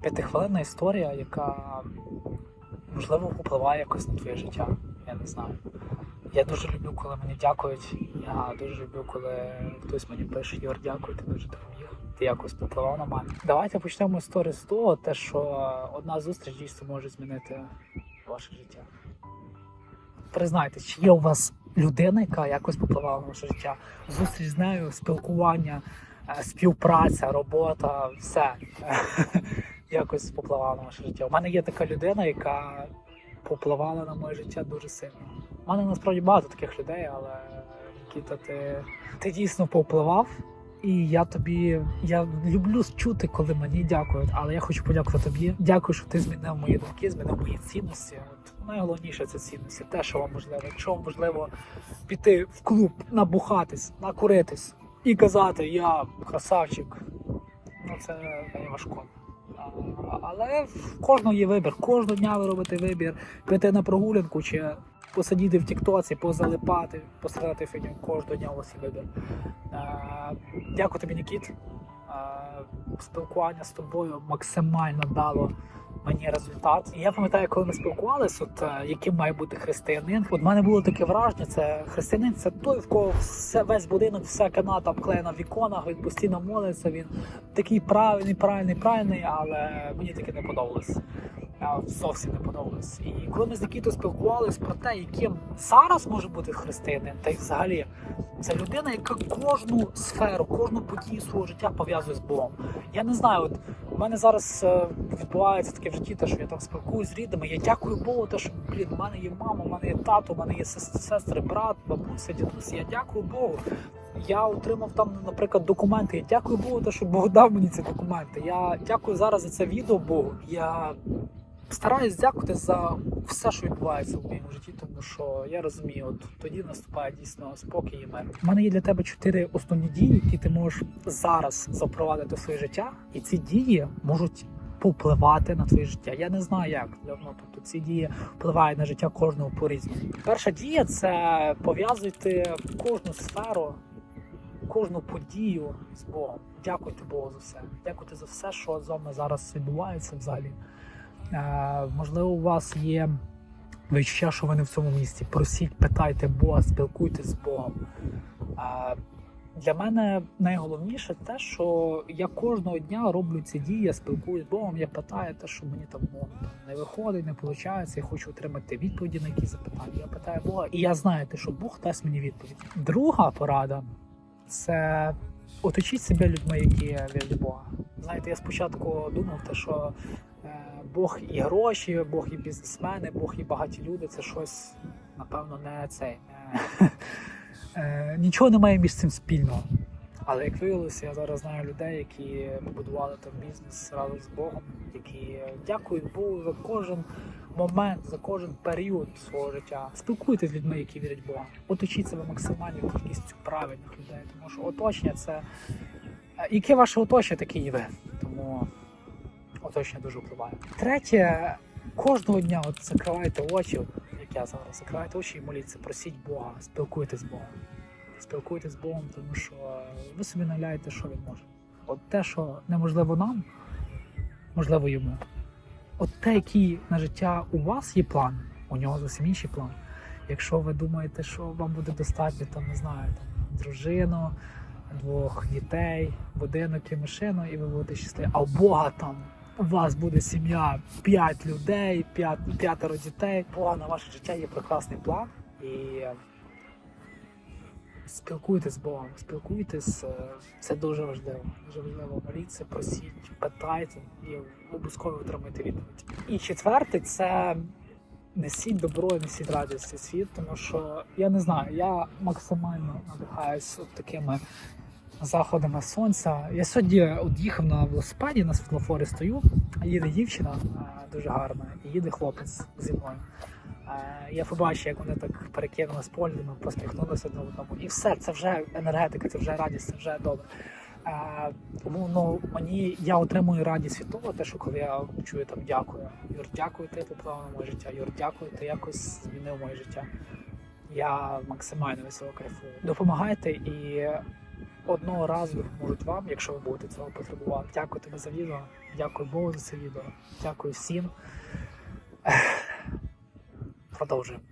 П'ятихвилинна історія, яка можливо впливає якось на твоє життя. Я не знаю. Я дуже люблю, коли мені дякують. Я дуже люблю, коли хтось мені пише Юр, дякую, ти дуже допоміг. Ти якось попливав на мене. Давайте почнемо історію з того, те, що одна зустріч дійсно може змінити ваше життя. Признайте, чи є у вас людина, яка якось попливала на ваше життя? Зустріч з нею, спілкування, е, співпраця, робота, все якось попливала на ваше життя. У мене є така людина, яка попливала на моє життя дуже сильно. У мене насправді багато таких людей, але Нікіта, ти, ти дійсно повпливав. І я тобі я люблю чути, коли мені дякують, але я хочу подякувати тобі. Дякую, що ти змінив мої думки, змінив мої цінності. От найголовніше це цінності. Те, що вам можливо. Якщо вам можливо піти в клуб, набухатись, накуритись і казати Я красавчик, ну це не важко. Але в кожного є вибір. Кожного дня ви робите вибір, піти на прогулянку чи посидіти в Тіктоці, позалипати, посидати фігню. Кожного дня у вас є вибір. Е, Дякую тобі, Нікіт. Е, Спілкування з тобою максимально дало мені результат. І я пам'ятаю, коли ми спілкувалися, от е, яким має бути християнин. От мене було таке враження: це християнин це той, в кого все весь будинок, вся каната обклеєна в віконах, він постійно молиться. Він такий правильний, правильний, правильний, але мені таке не подобалось. Зовсім не подобалось. І коли ми з Нікітою спілкувалися про те, яким зараз може бути християнин, та й взагалі це людина, яка кожну сферу, кожну подію свого життя пов'язує з Богом. Я не знаю, от мене зараз е, відбувається таке в житті, те, що я там спілкуюсь з рідними. Я дякую Богу, те, що блін, в мене є мама, в мене є тато, в мене є сес- сестри, брат, бабуся, дідусь. Я дякую Богу. Я отримав там, наприклад, документи. Я дякую Богу, те, що Бог дав мені ці документи. Я дякую зараз за це відео Богу. Я стараюсь дякувати за все, що відбувається в моєму житті, тому що я розумію, от тоді наступає дійсно спокій і мир. У мене є для тебе чотири основні дії, які ти можеш зараз запровадити в своє життя, і ці дії можуть повпливати на твоє життя. Я не знаю як. Ну, тобто ці дії впливають на життя кожного по-різному. Перша дія це пов'язуйте кожну сферу, кожну подію з Богом. Дякуйте Богу за все. Дякуйте за все, що з вами зараз відбувається взагалі. Можливо, у вас є відчуття, що ви не в цьому місці. Просіть, питайте Бога, спілкуйтесь з Богом. Для мене найголовніше те, що я кожного дня роблю ці дії, я спілкуюсь з Богом, я питаю те, що мені там, ну, не виходить, не виходить, я хочу отримати відповіді на якісь запитання. Я питаю Бога, і я знаю, те, що Бог дасть мені відповідь. Друга порада це оточіть себе людьми, які вірять Бога. Знаєте, я спочатку думав, те, що Бог і гроші, Бог і бізнесмени, Бог і багаті люди це щось, напевно, не це. е, е, Нічого немає між цим спільного. Але як виявилося, я зараз знаю людей, які побудували там бізнес разом з Богом, які дякують Богу за кожен момент, за кожен період свого життя. Спілкуйтесь з людьми, які вірять Бога. Оточіть себе максимальною кількістю правильних людей, тому що оточення це Е, яке ваше оточення, таке і ви. Тому оточення дуже впливає. Третє, кожного дня от закривайте очі, як я зараз, закривайте очі і моліться, просіть Бога, спілкуйтесь з Богом. Спілкуйтесь з Богом, тому що ви собі наявляєте, що він може. От те, що неможливо нам, можливо йому. От те, який на життя у вас є план, у нього зовсім інший план. Якщо ви думаєте, що вам буде достатньо, там не знаю, там, дружину, двох дітей, будинок і машину, і ви будете щасливі. А у Бога там у вас буде сім'я, п'ять людей, п'ять, п'ятеро дітей. У Бога на ваше життя є прекрасний план. І спілкуйтесь з Богом, спілкуйтесь, е, це дуже важливо. Дуже важливо моліться, просіть, питайте і обов'язково отримайте відповідь. І четверте це несіть добро і несіть радість цей світ, тому що я не знаю, я максимально надихаюсь такими заходами сонця. Я сьогодні от їхав на велосипеді, на світлофорі стою, їде дівчина дуже гарна, і їде хлопець зі мною. Я побачив, як вони так перекинули з поглядами, посміхнулися одне одному. І все, це вже енергетика, це вже радість, це вже добре. Тому ну, мені я отримую радість від того, те, що коли я чую там дякую. Юр, дякую, ти поправив моє життя. Юр, дякую, ти якось змінив моє життя. Я максимально цього кайфую. Допомагайте і одного разу допоможуть вам, якщо ви будете цього потребувати. Дякую тобі за відео. Дякую Богу за це відео. Дякую всім. Продовжуємо.